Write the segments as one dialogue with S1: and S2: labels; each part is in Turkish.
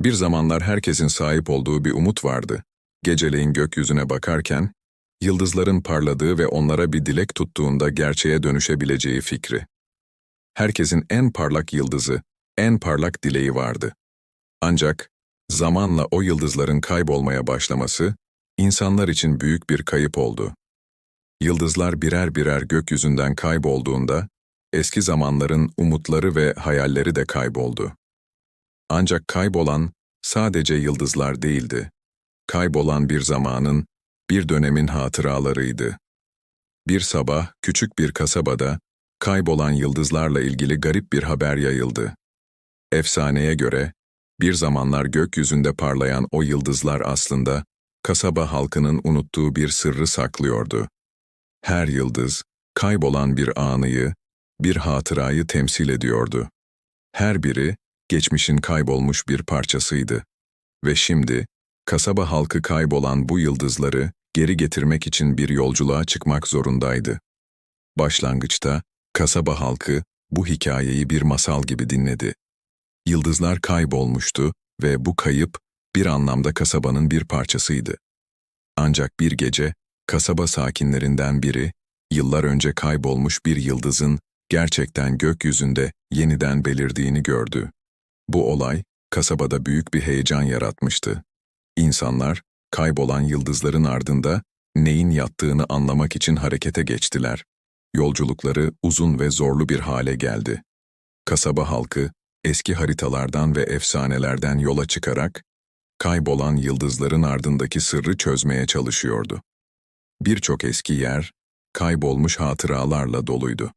S1: Bir zamanlar herkesin sahip olduğu bir umut vardı. Geceleyin gökyüzüne bakarken, yıldızların parladığı ve onlara bir dilek tuttuğunda gerçeğe dönüşebileceği fikri. Herkesin en parlak yıldızı, en parlak dileği vardı. Ancak zamanla o yıldızların kaybolmaya başlaması, insanlar için büyük bir kayıp oldu. Yıldızlar birer birer gökyüzünden kaybolduğunda, eski zamanların umutları ve hayalleri de kayboldu. Ancak kaybolan sadece yıldızlar değildi. Kaybolan bir zamanın, bir dönemin hatıralarıydı. Bir sabah küçük bir kasabada kaybolan yıldızlarla ilgili garip bir haber yayıldı. Efsaneye göre bir zamanlar gökyüzünde parlayan o yıldızlar aslında kasaba halkının unuttuğu bir sırrı saklıyordu. Her yıldız kaybolan bir anıyı, bir hatırayı temsil ediyordu. Her biri geçmişin kaybolmuş bir parçasıydı. Ve şimdi kasaba halkı kaybolan bu yıldızları geri getirmek için bir yolculuğa çıkmak zorundaydı. Başlangıçta kasaba halkı bu hikayeyi bir masal gibi dinledi. Yıldızlar kaybolmuştu ve bu kayıp bir anlamda kasabanın bir parçasıydı. Ancak bir gece kasaba sakinlerinden biri yıllar önce kaybolmuş bir yıldızın gerçekten gökyüzünde yeniden belirdiğini gördü. Bu olay kasabada büyük bir heyecan yaratmıştı. İnsanlar kaybolan yıldızların ardında neyin yattığını anlamak için harekete geçtiler. Yolculukları uzun ve zorlu bir hale geldi. Kasaba halkı eski haritalardan ve efsanelerden yola çıkarak kaybolan yıldızların ardındaki sırrı çözmeye çalışıyordu. Birçok eski yer kaybolmuş hatıralarla doluydu.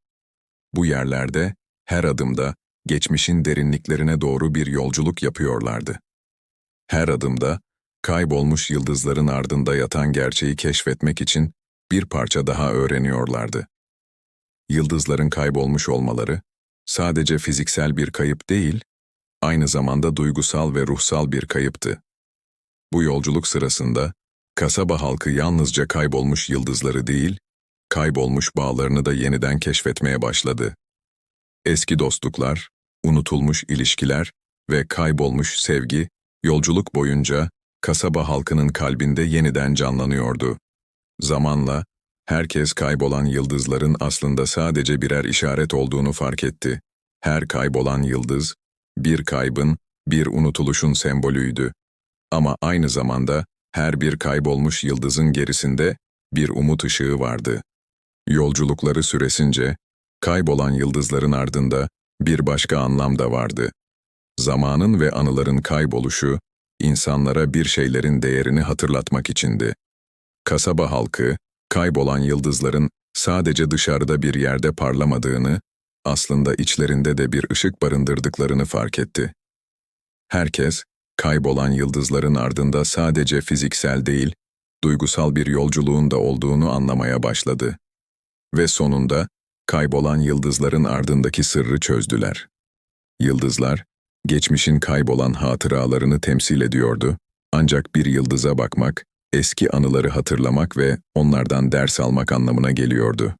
S1: Bu yerlerde her adımda geçmişin derinliklerine doğru bir yolculuk yapıyorlardı. Her adımda kaybolmuş yıldızların ardında yatan gerçeği keşfetmek için bir parça daha öğreniyorlardı. Yıldızların kaybolmuş olmaları sadece fiziksel bir kayıp değil, aynı zamanda duygusal ve ruhsal bir kayıptı. Bu yolculuk sırasında kasaba halkı yalnızca kaybolmuş yıldızları değil, kaybolmuş bağlarını da yeniden keşfetmeye başladı. Eski dostluklar, unutulmuş ilişkiler ve kaybolmuş sevgi, yolculuk boyunca kasaba halkının kalbinde yeniden canlanıyordu. Zamanla, herkes kaybolan yıldızların aslında sadece birer işaret olduğunu fark etti. Her kaybolan yıldız, bir kaybın, bir unutuluşun sembolüydü. Ama aynı zamanda her bir kaybolmuş yıldızın gerisinde bir umut ışığı vardı. Yolculukları süresince, kaybolan yıldızların ardında bir başka anlam da vardı. Zamanın ve anıların kayboluşu, insanlara bir şeylerin değerini hatırlatmak içindi. Kasaba halkı, kaybolan yıldızların sadece dışarıda bir yerde parlamadığını, aslında içlerinde de bir ışık barındırdıklarını fark etti. Herkes, kaybolan yıldızların ardında sadece fiziksel değil, duygusal bir yolculuğun da olduğunu anlamaya başladı. Ve sonunda, kaybolan yıldızların ardındaki sırrı çözdüler. Yıldızlar, geçmişin kaybolan hatıralarını temsil ediyordu, ancak bir yıldıza bakmak, eski anıları hatırlamak ve onlardan ders almak anlamına geliyordu.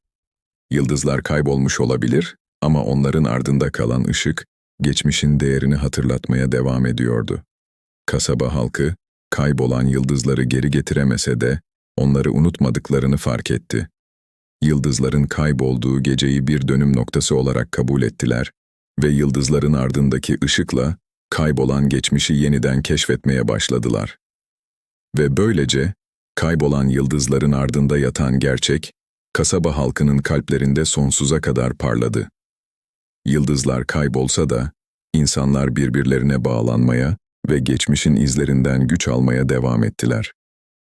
S1: Yıldızlar kaybolmuş olabilir ama onların ardında kalan ışık, geçmişin değerini hatırlatmaya devam ediyordu. Kasaba halkı, kaybolan yıldızları geri getiremese de, onları unutmadıklarını fark etti. Yıldızların kaybolduğu geceyi bir dönüm noktası olarak kabul ettiler ve yıldızların ardındaki ışıkla kaybolan geçmişi yeniden keşfetmeye başladılar. Ve böylece kaybolan yıldızların ardında yatan gerçek, kasaba halkının kalplerinde sonsuza kadar parladı. Yıldızlar kaybolsa da insanlar birbirlerine bağlanmaya ve geçmişin izlerinden güç almaya devam ettiler.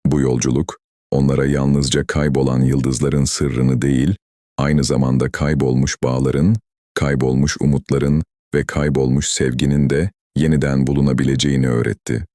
S1: Bu yolculuk, onlara yalnızca kaybolan yıldızların sırrını değil, aynı zamanda kaybolmuş bağların, kaybolmuş umutların ve kaybolmuş sevginin de yeniden bulunabileceğini öğretti.